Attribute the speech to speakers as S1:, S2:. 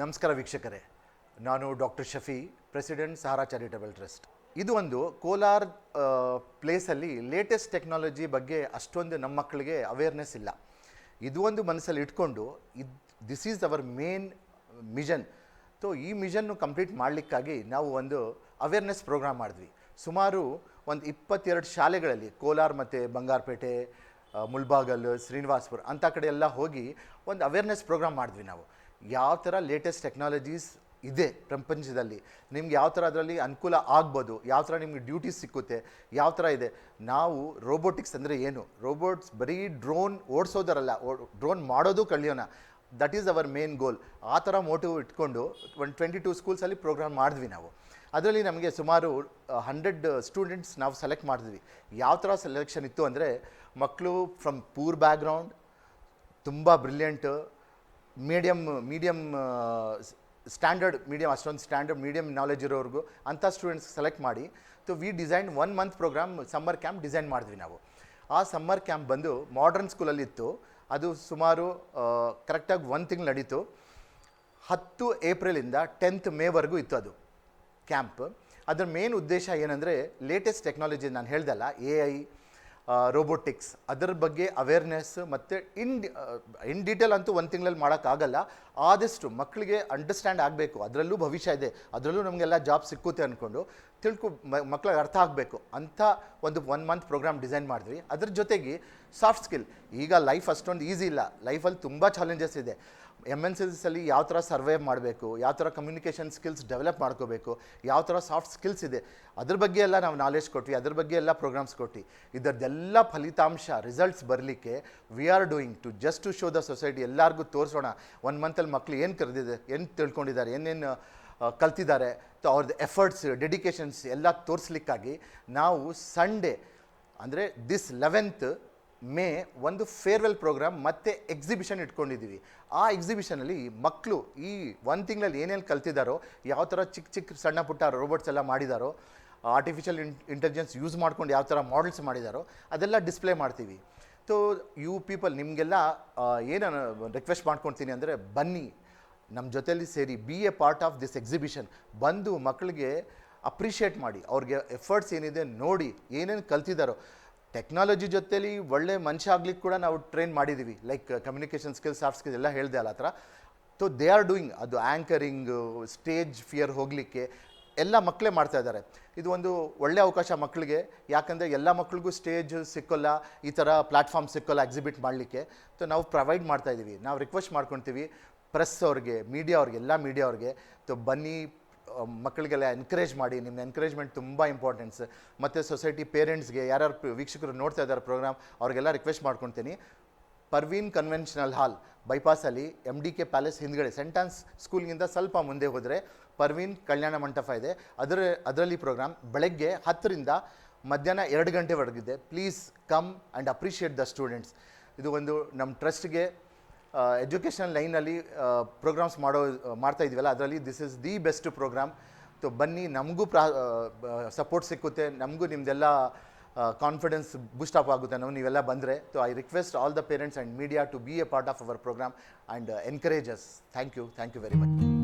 S1: ನಮಸ್ಕಾರ ವೀಕ್ಷಕರೇ. ನಾನು doctor Shafi, president Sahara charitable trust. ಇದು ಒಂದು ಕೋಲಾರ್ ಪ್ಲೇಸಲ್ಲಿ ಲೇಟೆಸ್ಟ್ ಟೆಕ್ನಾಲಜಿ ಬಗ್ಗೆ ಅಷ್ಟೊಂದು ನಮ್ಮ ಮಕ್ಕಳಿಗೆ ಅವೇರ್ನೆಸ್ ಇಲ್ಲ. ಇದು ಒಂದು ಮನಸ್ಸಲ್ಲಿ ಇಟ್ಕೊಂಡು ಇದ್ this is our main mission so ಈ ಮಿಷನ್ನು ಕಂಪ್ಲೀಟ್ ಮಾಡಲಿಕ್ಕಾಗಿ ನಾವು ಒಂದು ಅವೇರ್ನೆಸ್ ಪ್ರೋಗ್ರಾಮ್ ಮಾಡಿದ್ವಿ. ಸುಮಾರು ಒಂದು ಇಪ್ಪತ್ತೆರಡು ಶಾಲೆಗಳಲ್ಲಿ ಕೋಲಾರ ಮತ್ತು ಬಂಗಾರಪೇಟೆ ಮುಳ್ಬಾಗಲ್ ಶ್ರೀನಿವಾಸ್ಪುರ ಅಂಥ ಕಡೆ ಎಲ್ಲ ಹೋಗಿ ಒಂದು ಅವೇರ್ನೆಸ್ ಪ್ರೋಗ್ರಾಮ್ ಮಾಡಿದ್ವಿ ನಾವು. ಯಾವ ಥರ ಲೇಟೆಸ್ಟ್ ಟೆಕ್ನಾಲಜೀಸ್ ಇದೆ ಪ್ರಪಂಚದಲ್ಲಿ, ನಿಮ್ಗೆ ಯಾವ ಥರ ಅದರಲ್ಲಿ ಅನುಕೂಲ ಆಗ್ಬೋದು, ಯಾವ ಥರ ನಿಮ್ಗೆ ಡ್ಯೂಟೀಸ್ ಸಿಕ್ಕುತ್ತೆ, ಯಾವ ಥರ ಇದೆ. ನಾವು ರೋಬೋಟಿಕ್ಸ್ ಅಂದರೆ ಏನು? ರೋಬೋಟ್ಸ್ ಬರೀ ಡ್ರೋನ್ ಓಡಿಸೋದರಲ್ಲ ಡ್ರೋನ್ ಮಾಡೋದು ಕಳಿಯೋಣ. That is our main goal ಆ ಥರ ಮೋಟಿವ್ ಇಟ್ಕೊಂಡು ಒಂದು ಟ್ವೆಂಟಿ ಟು ಸ್ಕೂಲ್ಸಲ್ಲಿ ಪ್ರೋಗ್ರಾಮ್ ಮಾಡಿದ್ವಿ ನಾವು. ಅದರಲ್ಲಿ ನಮಗೆ ಸುಮಾರು ಹಂಡ್ರೆಡ್ ಸ್ಟೂಡೆಂಟ್ಸ್ ನಾವು ಸೆಲೆಕ್ಟ್ ಮಾಡಿದ್ವಿ. ಯಾವ ಥರ ಸೆಲೆಕ್ಷನ್ ಇತ್ತು ಅಂದರೆ ಮಕ್ಕಳು ಫ್ರಮ್ ಪೂರ್ ಬ್ಯಾಕ್ಗ್ರೌಂಡ್ ತುಂಬ brilliant medium medium standard medium ಅಷ್ಟೊಂದು ಸ್ಟ್ಯಾಂಡರ್ಡ್ ಮೀಡಿಯಮ್ ನಾಲೆಜ್ ಇರೋರ್ಗು ಅಂಥ ಸ್ಟೂಡೆಂಟ್ಸ್ ಸೆಲೆಕ್ಟ್ ಮಾಡಿ. So we design one month programme summer camp design ಮಾಡಿದ್ವಿ ನಾವು. ಆ ಸಮ್ಮರ್ ಕ್ಯಾಂಪ್ ಬಂದು ಮಾಡ್ರನ್ ಸ್ಕೂಲಲ್ಲಿತ್ತು ಅದು ಸುಮಾರು ಕರೆಕ್ಟಾಗಿ ಒಂದು ತಿಂಗಳು ನಡೀತು. ಹತ್ತು ಏಪ್ರಿಲಿಂದ ಟೆಂತ್ ಮೇವರೆಗೂ ಇತ್ತು ಅದು ಕ್ಯಾಂಪ್ ಅದರ ಮೇನ್ ಉದ್ದೇಶ ಏನಂದರೆ ಲೇಟೆಸ್ಟ್ ಟೆಕ್ನಾಲಜಿ ನಾನು ಹೇಳ್ದಲ್ಲ ಎ ಐ ರೋಬೋಟಿಕ್ಸ್ ಅದರ ಬಗ್ಗೆ ಅವೇರ್ನೆಸ್ ಮತ್ತು ಇನ್ ಇನ್ ಡೀಟೇಲ್ ಅಂತೂ ಒಂದು ತಿಂಗಳಲ್ಲಿ ಮಾಡೋಕ್ಕಾಗಲ್ಲ. ಆದಷ್ಟು ಮಕ್ಕಳಿಗೆ ಅಂಡರ್ಸ್ಟ್ಯಾಂಡ್ ಆಗಬೇಕು. ಅದರಲ್ಲೂ ಭವಿಷ್ಯ ಇದೆ. ಅದರಲ್ಲೂ ನಮಗೆಲ್ಲ ಜಾಬ್ ಸಿಕ್ಕುತ್ತೆ ಅಂದ್ಕೊಂಡು ತಿಳ್ಕೊ ಮಕ್ಕಳಿಗೆ ಅರ್ಥ ಆಗಬೇಕು. ಅಂಥ ಒಂದು ಒನ್ ಮಂತ್ ಪ್ರೋಗ್ರಾಮ್ ಡಿಸೈನ್ ಮಾಡಿದ್ವಿ. ಅದ್ರ ಜೊತೆಗೆ ಸಾಫ್ಟ್ ಸ್ಕಿಲ್ ಈಗ ಲೈಫ್ ಅಷ್ಟೊಂದು ಈಸಿ ಇಲ್ಲ. ಲೈಫಲ್ಲಿ ತುಂಬ ಚಾಲೆಂಜಸ್ ಇದೆ. ಎಂ ಎನ್ ಸಿಸಲ್ಲಿ ಯಾವ ಥರ ಸರ್ವೇ ಮಾಡಬೇಕು, ಯಾವ ಥರ ಕಮ್ಯುನಿಕೇಷನ್ ಸ್ಕಿಲ್ಸ್ ಡೆವಲಪ್ ಮಾಡ್ಕೋಬೇಕು, ಯಾವ ಥರ ಸಾಫ್ಟ್ ಸ್ಕಿಲ್ಸ್ ಇದೆ, ಅದ್ರ ಬಗ್ಗೆ ಎಲ್ಲ ನಾವು ನಾಲೆಜ್ ಕೊಟ್ವಿ, ಅದ್ರ ಬಗ್ಗೆ ಎಲ್ಲ ಪ್ರೋಗ್ರಾಮ್ಸ್ ಕೊಟ್ಟು ಇದರದ್ದೆಲ್ಲ ಫಲಿತಾಂಶ ರಿಸಲ್ಟ್ಸ್ ಬರಲಿಕ್ಕೆ we are doing to just to show the society ಎಲ್ಲರಿಗೂ ತೋರಿಸೋಣ. ಒನ್ ಮಂತಲ್ಲಿ ಮಕ್ಕಳು ಏನು ಕರೆದಿದೆ, ಏನು ತಿಳ್ಕೊಂಡಿದ್ದಾರೆ, ಏನೇನು ಕಲ್ತಿದ್ದಾರೆ. ಅವ್ರದ್ದು ಎಫರ್ಟ್ಸ್ ಡೆಡಿಕೇಶನ್ಸ್ ಎಲ್ಲ ತೋರಿಸ್ಲಿಕ್ಕಾಗಿ ನಾವು ಸಂಡೇ ಅಂದರೆ ದಿಸ್ ಲೆವೆಂತ್ ಮೇ ಒಂದು ಫೇರ್ವೆಲ್ ಪ್ರೋಗ್ರಾಮ್ ಮತ್ತು ಎಕ್ಸಿಬಿಷನ್ ಇಟ್ಕೊಂಡಿದ್ದೀವಿ. ಆ ಎಕ್ಸಿಬಿಷನಲ್ಲಿ ಮಕ್ಕಳು ಈ ಒಂದು ತಿಂಗಳಲ್ಲಿ ಏನೇನು ಕಲ್ತಿದ್ದಾರೋ ಯಾವ ಥರ ಚಿಕ್ಕ ಚಿಕ್ಕ ಸಣ್ಣ ಪುಟ್ಟ ರೋಬೋಟ್ಸ್ ಎಲ್ಲ ಮಾಡಿದಾರೋ ಆರ್ಟಿಫಿಷಿಯಲ್ ಇಂಟೆಲಿಜೆನ್ಸ್ ಯೂಸ್ ಮಾಡ್ಕೊಂಡು ಯಾವ ಥರ ಮಾಡಲ್ಸ್ ಮಾಡಿದಾರೋ, ಅದೆಲ್ಲ ಡಿಸ್ಪ್ಲೇ ಮಾಡ್ತೀವಿ. ಸೊ ಯು ಪೀಪಲ್ ನಿಮಗೆಲ್ಲ ಏನು ರಿಕ್ವೆಸ್ಟ್ ಮಾಡ್ಕೊತೀನಿ ಅಂದರೆ ಬನ್ನಿ. ನಮ್ಮ ಜೊತೆಯಲ್ಲಿ ಸೇರಿ be a part of this exhibition ಬಂದು ಮಕ್ಕಳಿಗೆ ಅಪ್ರಿಷಿಯೇಟ್ ಮಾಡಿ, ಅವ್ರಿಗೆ ಎಫರ್ಟ್ಸ್ ಏನಿದೆ ನೋಡಿ ಏನೇನು ಕಲ್ತಿದ್ದಾರೋ ಟೆಕ್ನಾಲಜಿ ಜೊತೆಯಲ್ಲಿ ಒಳ್ಳೆ ಮನುಷ್ಯ ಆಗ್ಲಿಕ್ಕೆ ಕೂಡ ನಾವು ಟ್ರೈನ್ ಮಾಡಿದ್ದೀವಿ like communication skills soft skills ಎಲ್ಲ ಹೇಳಿದೆ ಅಲ್ಲ ಆ ಥರ ಸೊ ದೇ ಆರ್ ಡೂಯಿಂಗ್ ಅದು ಆ್ಯಂಕರಿಂಗು ಸ್ಟೇಜ್ ಫಿಯರ್ ಹೋಗಲಿಕ್ಕೆ ಎಲ್ಲ ಮಕ್ಕಳೇ ಮಾಡ್ತಾ ಇದ್ದಾರೆ. ಇದು ಒಂದು ಒಳ್ಳೆಯ ಅವಕಾಶ ಮಕ್ಕಳಿಗೆ ಯಾಕಂದರೆ ಎಲ್ಲ ಮಕ್ಕಳಿಗೂ ಸ್ಟೇಜ್ ಸಿಕ್ಕೋಲ್ಲ, ಈ ಥರ ಪ್ಲಾಟ್ಫಾರ್ಮ್ ಸಿಕ್ಕೋಲ್ಲ ಎಕ್ಸಿಬಿಟ್ ಮಾಡಲಿಕ್ಕೆ. ಸೊ ನಾವು ಪ್ರೊವೈಡ್ ಮಾಡ್ತಾ ಇದ್ದೀವಿ ನಾವು ರಿಕ್ವೆಸ್ಟ್ ಮಾಡ್ಕೊತೀವಿ. ಪ್ರೆಸ್ ಅವ್ರಿಗೆ ಮೀಡಿಯಾ ಅವ್ರಿಗೆ, ಎಲ್ಲ ಮೀಡಿಯಾ ಅವ್ರಿಗೆ ಬನ್ನಿ ಮಕ್ಕಳಿಗೆಲ್ಲ ಎನ್ಕರೇಜ್ ಮಾಡಿ ನಿಮ್ಮ ಎನ್ಕರೇಜ್ಮೆಂಟ್ ತುಂಬ ಇಂಪಾರ್ಟೆನ್ಸ್ ಮತ್ತು ಸೊಸೈಟಿ ಪೇರೆಂಟ್ಸ್ಗೆ ಯಾರ್ಯಾರು ವೀಕ್ಷಕರು ನೋಡ್ತಾ ಇದ್ದಾರೆ ಪ್ರೋಗ್ರಾಮ್ ಅವ್ರಿಗೆಲ್ಲ ರಿಕ್ವೆಸ್ಟ್ ಮಾಡ್ಕೊತೀನಿ. ಪರ್ವೀನ್ ಕನ್ವೆನ್ಷನಲ್ ಹಾಲ್ ಬೈಪಾಸಲ್ಲಿ ಎಂ ಡಿ ಕೆ ಪ್ಯಾಲೇಸ್ ಹಿಂದ್ಗಡೆ ಸೆಂಟಾನ್ಸ್ ಸ್ಕೂಲ್ಗಿಂತ ಸ್ವಲ್ಪ ಮುಂದೆ ಹೋದರೆ ಪರ್ವೀನ್ ಕಲ್ಯಾಣ ಮಂಟಪ ಇದೆ. ಅದರ, ಅದರಲ್ಲಿ ಪ್ರೋಗ್ರಾಮ್ ಬೆಳಗ್ಗೆ ಹತ್ತರಿಂದ ಮಧ್ಯಾಹ್ನ ಎರಡು ಗಂಟೆವರೆಗಿದೆ. Please come and appreciate the students ಇದು ಒಂದು ನಮ್ಮ ಟ್ರಸ್ಟ್ಗೆ ಎಜುಕೇಷನ್ ಲೈನಲ್ಲಿ ಪ್ರೋಗ್ರಾಮ್ಸ್ ಮಾಡೋ, ಮಾಡ್ತಾ ಇದೀವಲ್ಲ, ಅದರಲ್ಲಿ this is the best programme so ಬನ್ನಿ, ನಮಗೂ ಪ್ರಾ ಸಪೋರ್ಟ್ ಸಿಕ್ಕುತ್ತೆ, ನಮಗೂ ನಿಮ್ಮದೆಲ್ಲ ಕಾನ್ಫಿಡೆನ್ಸ್ ಬೂಸ್ಟ್ ಅಪ್ ಆಗುತ್ತೆ ನಾವು ನೀವೆಲ್ಲ ಬಂದರೆ. So I request all the parents and media to be a part of our programme and encourages thank you thank you very much